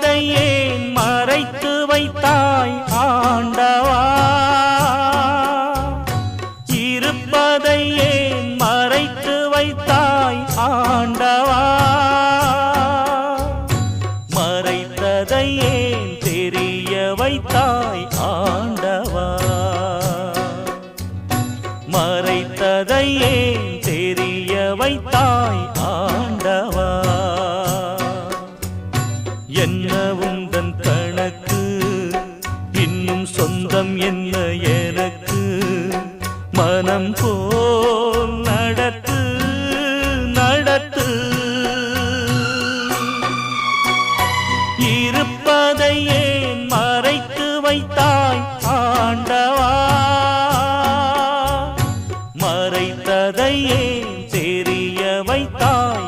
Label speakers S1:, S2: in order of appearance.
S1: இருப்பதை ஏன் மறைத்து வைத்தாய் ஆண்டவா? இருப்பதை ஏன் மறைத்து வைத்தாய் ஆண்டவா? மறைத்ததை ஏன் தெரிய வைத்தாய் ஆண்டவா? மறைத்ததை ஏன் தெரிய வைத்தாய் என்ன உந்தன் கணக்கு? இன்னும் சொந்தம் என்ன எனக்கு? மனம் போல் நடத்து நடத்து. இருப்பதையே மறைத்து வைத்தாய் ஆண்டவா? மறைத்ததையே தெரிய வைத்தாய்?